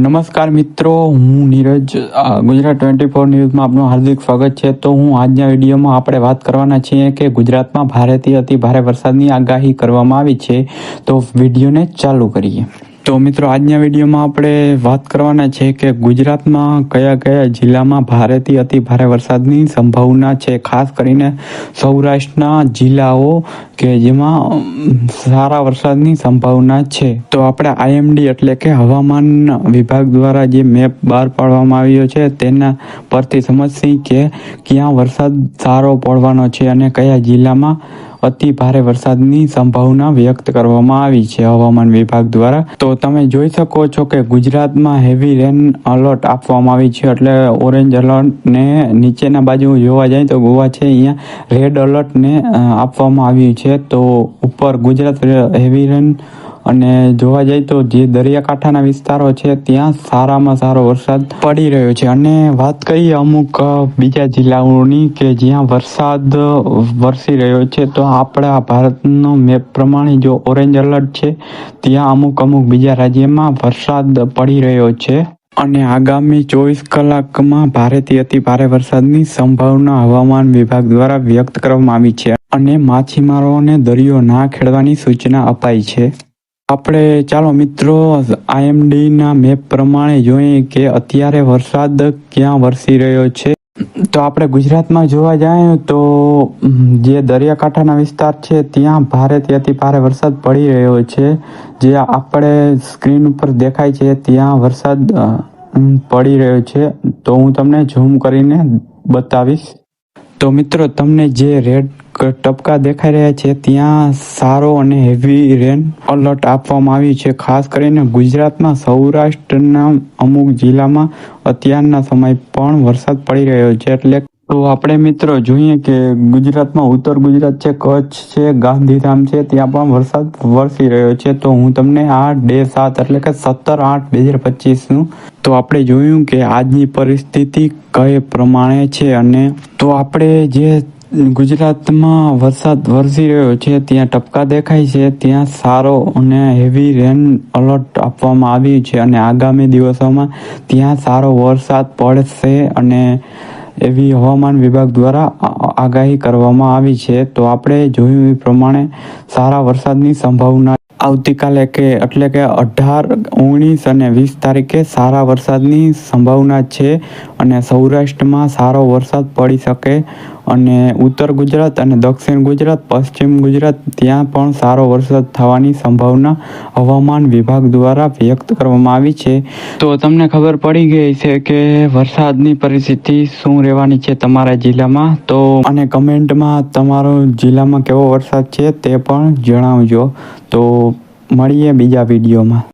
નમસ્કાર મિત્રો, હું નીરજ ગુજરાત ટ્વેન્ટી ફોર ન્યૂઝમાં આપનું હાર્દિક સ્વાગત છે. તો હું આજના વિડીયોમાં આપણે વાત કરવાના છીએ કે ગુજરાતમાં ભારેથી અતિ ભારે વરસાદની આગાહી કરવામાં આવી છે. તો વિડીયોને ચાલુ કરીએ. તો મિત્રો, આજના વિડીયોમાં આપણે વાત કરવાના છે કે ગુજરાતમાં કયા કયા જિલ્લામાં ભારેથી અતિ ભારે વરસાદની સંભાવના છે, ખાસ કરીને સૌરાષ્ટ્રના જિલ્લાઓ કે જેમાં સારા વરસાદની સંભાવના છે. તો આપણે આઈએમડી એટલે કે હવામાન વિભાગ દ્વારા જે મેપ બહાર પાડવામાં આવ્યો છે, તેના પરથી સમજશી કે ક્યાં વરસાદ સારો પડવાનો છે અને કયા જિલ્લામાં અતિ ભારે વરસાદની સંભાવના વ્યક્ત કરવામાં આવી છે. હવામાન વિભાગ દ્વારા તો તમે જોઈ શકો છો કે ગુજરાતમાં હેવી રેન અલર્ટ આપવામાં આવી છે. એટલે ઓરેન્જ અલર્ટને નીચેના બાજુ જોવા જાય તો ગોવા છે. અહીંયા રેડ અલર્ટને આપવામાં આવ્યું છે. તો ઉપર ગુજરાત હેવી રેન અને જોવા જાય તો જે દરિયાકાંઠાના વિસ્તારો છે, ત્યાં સારામાં સારો વરસાદ પડી રહ્યો છે. અને વાત કરીએ અમુક બીજા જિલ્લાઓની કે જ્યાં વરસાદ વરસી રહ્યો છે, તો આપણા ભારતનો મેપ પ્રમાણે જો ઓરેન્જ અલર્ટ છે, ત્યાં અમુક અમુક બીજા રાજ્યમાં વરસાદ પડી રહ્યો છે. અને આગામી ચોવીસ કલાકમાં ભારેથી અતિ ભારે વરસાદની સંભાવના હવામાન વિભાગ દ્વારા વ્યક્ત કરવામાં આવી છે. અને માછીમારોને દરિયો ના ખેડવાની સૂચના અપાઈ છે. આપણે ચાલો મિત્રો આઈએમડીના મેપ પ્રમાણે જોઈએ કે અત્યારે વરસાદ ક્યાં વરસી રહ્યો છે. તો આપણે ગુજરાતમાં જોવા જાય તો જે દરિયાકાંઠાના વિસ્તાર છે, ત્યાં ભારેથી ત્યાંથી ભારે વરસાદ પડી રહ્યો છે. જે આપણે સ્ક્રીન ઉપર દેખાય છે, ત્યાં વરસાદ પડી રહ્યો છે. તો હું તમને ઝૂમ કરીને બતાવીશ. તો મિત્રો, તમને જે રેડ ટપકા દેખાઈ રહ્યા છે, ત્યાં સારો અને હેવી રેન અલર્ટ આપવામાં આવ્યું છે. ખાસ કરીને ગુજરાતમાં સૌરાષ્ટ્રના અમુક જિલ્લામાં અત્યારના સમય પણ વરસાદ પડી રહ્યો છે. એટલે તો આપણે મિત્રો જોઈએ કે ગુજરાતમાં ઉત્તર ગુજરાત છે, કચ્છ છે, ગાંધીધામ છે, ત્યાં પણ વરસાદ વરસી રહ્યો છે. તો હું તમને આ ડે સાત એટલે કે સત્તર આઠ બે હજાર પચીસનું તો આપણે જોયું કે આજની પરિસ્થિતિ કઈ પ્રમાણે છે અને તો આપણે જે ગુજરાતમાં વરસાદ વરસી રહ્યો છે, ત્યાં ટપકા દેખાય છે, ત્યાં સારો અને હેવી રેન અલર્ટ આપવામાં આવ્યું છે અને આગામી દિવસોમાં ત્યાં સારો વરસાદ પડશે અને એવી હવામાન વિભાગ દ્વારા આગાહી કરવામાં આવી છે. તો આપણે જોયું એ પ્રમાણે સારા વરસાદની સંભાવના આવતીકાલે કે એટલે કે અઢાર, ઓગણીસ અને વીસ તારીખે સારા વરસાદની સંભાવના છે અને સૌરાષ્ટ્રમાં સારો વરસાદ પડી શકે અને ઉત્તર ગુજરાત અને દક્ષિણ ગુજરાત, પશ્ચિમ ગુજરાત ત્યાં પણ સારો વરસાદ થવાની સંભાવના હવામાન વિભાગ દ્વારા વ્યક્ત કરવામાં આવી છે. તો તમને ખબર પડી ગઈ છે કે વરસાદની પરિસ્થિતિ શું રહેવાની છે તમારા જિલ્લામાં? તો અને કમેન્ટમાં તમારો જિલ્લામાં કેવો વરસાદ છે તે પણ જણાવજો. તો મળીએ બીજા વિડીયોમાં.